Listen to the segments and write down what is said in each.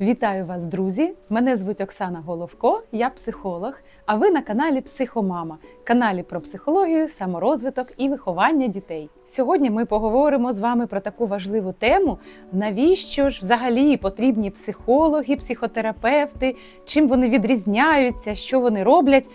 Вітаю вас, друзі! Мене звуть Оксана Головко, я психолог. А ви на каналі Психомама, каналі про психологію, саморозвиток і виховання дітей. Сьогодні ми поговоримо з вами про таку важливу тему: навіщо ж взагалі потрібні психологи, психотерапевти, чим вони відрізняються, що вони роблять,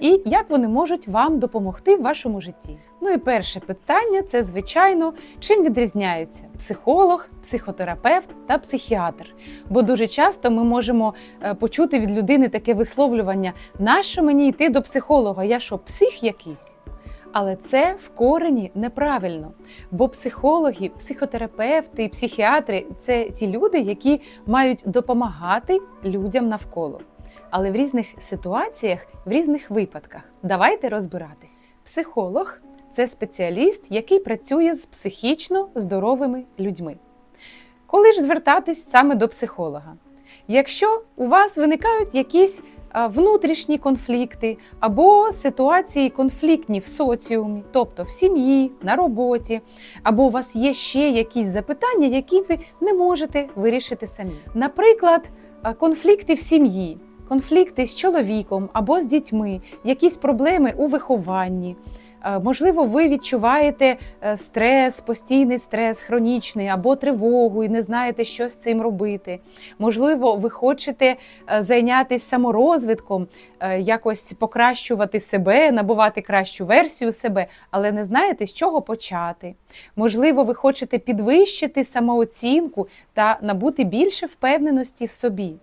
і як вони можуть вам допомогти в вашому житті. Ну і перше питання це звичайно, чим відрізняється психолог, психотерапевт та психіатр. Бо дуже часто ми можемо е, почути від людини таке висловлювання: нащо мені йти до психолога? Я що, псих якийсь? Але це в корені неправильно. Бо психологи, психотерапевти психіатри це ті люди, які мають допомагати людям навколо. Але в різних ситуаціях, в різних випадках. Давайте розбиратись. Психолог це спеціаліст, який працює з психічно здоровими людьми. Коли ж звертатись саме до психолога? Якщо у вас виникають якісь внутрішні конфлікти або ситуації конфліктні в соціумі, тобто в сім'ї, на роботі, або у вас є ще якісь запитання, які ви не можете вирішити самі. Наприклад, конфлікти в сім'ї, конфлікти з чоловіком або з дітьми, якісь проблеми у вихованні. Е, Можливо, ви відчуваєте е, стрес, постійний стрес, хронічний або тривогу і не знаєте, що з цим робити. Можливо, ви хочете е, зайнятися саморозвитком, якось покращувати себе, набувати кращу версію себе, але не знаєте, з чого почати. Можливо, ви хочете підвищити самооцінку та набути більше впевненості в собі.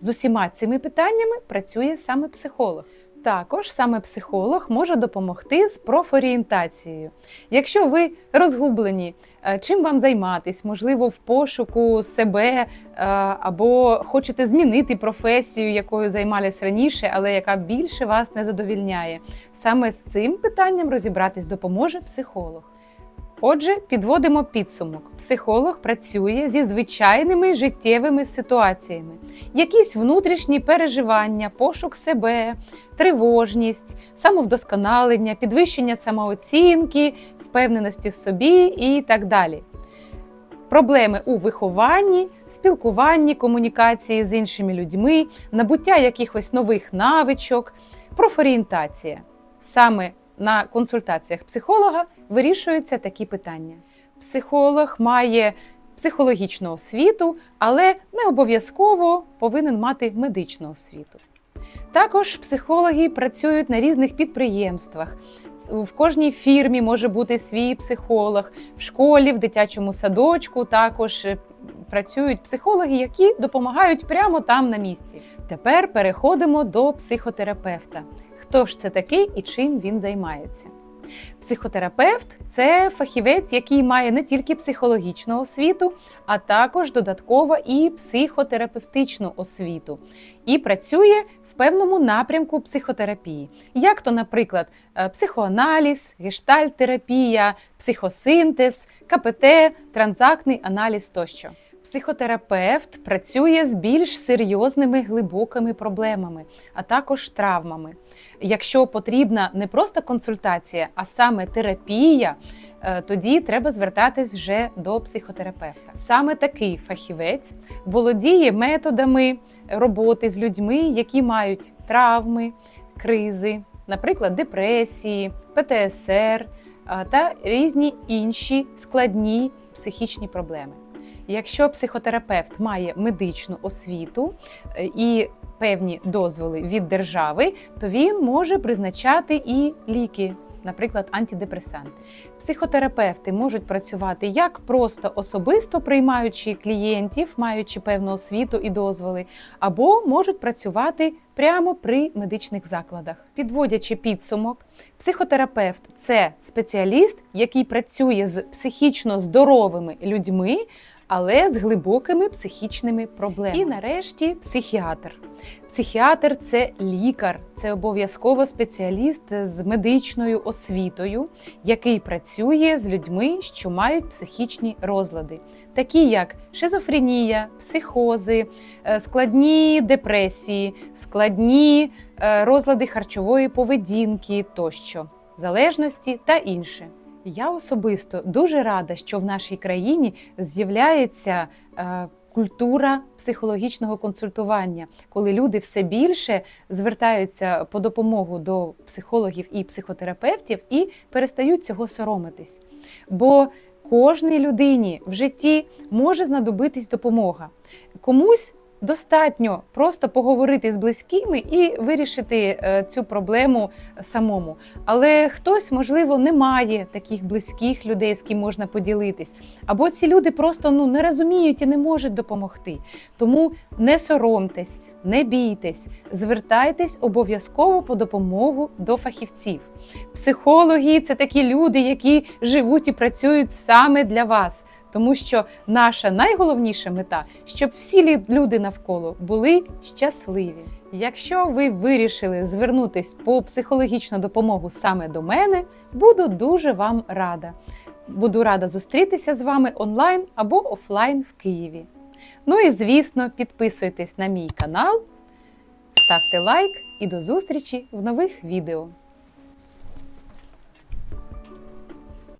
З усіма цими питаннями працює саме психолог. Також саме психолог може допомогти з профорієнтацією. Якщо ви розгублені, е, чим вам займатись, можливо, в пошуку себе е, або хочете змінити професію, якою займались раніше, але яка більше вас не задовільняє. Саме з цим питанням розібратись допоможе психолог. Отже, підводимо підсумок. Психолог працює зі звичайними життєвими ситуаціями, якісь внутрішні переживання, пошук себе, тривожність, самовдосконалення, підвищення самооцінки, впевненості в собі і так далі. Проблеми у вихованні, спілкуванні, комунікації з іншими людьми, набуття якихось нових навичок, профорієнтація. Саме на консультаціях психолога вирішуються такі питання. Психолог має психологічну освіту, але не обов'язково повинен мати медичну освіту. Також психологи працюють на різних підприємствах. В кожній фірмі може бути свій психолог, в школі, в дитячому садочку також е, працюють психологи, які допомагають прямо там на місці. Тепер переходимо до психотерапевта. Хто ж це такий і чим він займається? Психотерапевт це фахівець, який має не тільки психологічну освіту, а також додатково і психотерапевтичну освіту, і працює в певному напрямку психотерапії, як то, наприклад, е, психоаналіз, гештальтерапія, психосинтез, КПТ, транзактний аналіз тощо. Психотерапевт працює з більш серйозними глибокими проблемами, а також травмами. Якщо потрібна не просто консультація, а саме терапія, е, тоді треба звертатись вже до психотерапевта. Саме такий фахівець володіє методами роботи з людьми, які мають травми, кризи, наприклад, депресії, ПТСР та різні інші складні психічні проблеми. Якщо психотерапевт має медичну освіту е, і певні дозволи від держави, то він може призначати і ліки, наприклад, антидепресанти. Психотерапевти можуть працювати як просто особисто приймаючи клієнтів, маючи певну освіту і дозволи, або можуть працювати прямо при медичних закладах. Підводячи підсумок, психотерапевт це спеціаліст, який працює з психічно здоровими людьми але з глибокими психічними проблемами. І нарешті психіатр. Психіатр це лікар, це обов'язково спеціаліст з медичною освітою, який працює з людьми, що мають психічні розлади, такі як шизофренія, психози, е, складні депресії, складні е, розлади харчової поведінки тощо, залежності та інше. Я особисто дуже рада, що в нашій країні з'являється е, культура психологічного консультування, коли люди все більше звертаються по допомогу до психологів і психотерапевтів і перестають цього соромитись. Бо кожній людині в житті може знадобитись допомога. Комусь достатньо просто поговорити з близькими і вирішити е, цю проблему самому. Але хтось, можливо, не має таких близьких людей, з ким можна поділитись. Або ці люди просто ну, не розуміють і не можуть допомогти. Тому не соромтесь, не бійтесь, звертайтесь обов'язково по допомогу до фахівців. Психологи це такі люди, які живуть і працюють саме для вас. Тому що наша найголовніша мета, щоб всі люди навколо були щасливі. Якщо ви вирішили звернутись по психологічну допомогу саме до мене, буду дуже вам рада. Буду рада зустрітися з вами онлайн або офлайн в Києві. Ну і звісно, підписуйтесь на мій канал, ставте лайк і до зустрічі в нових відео.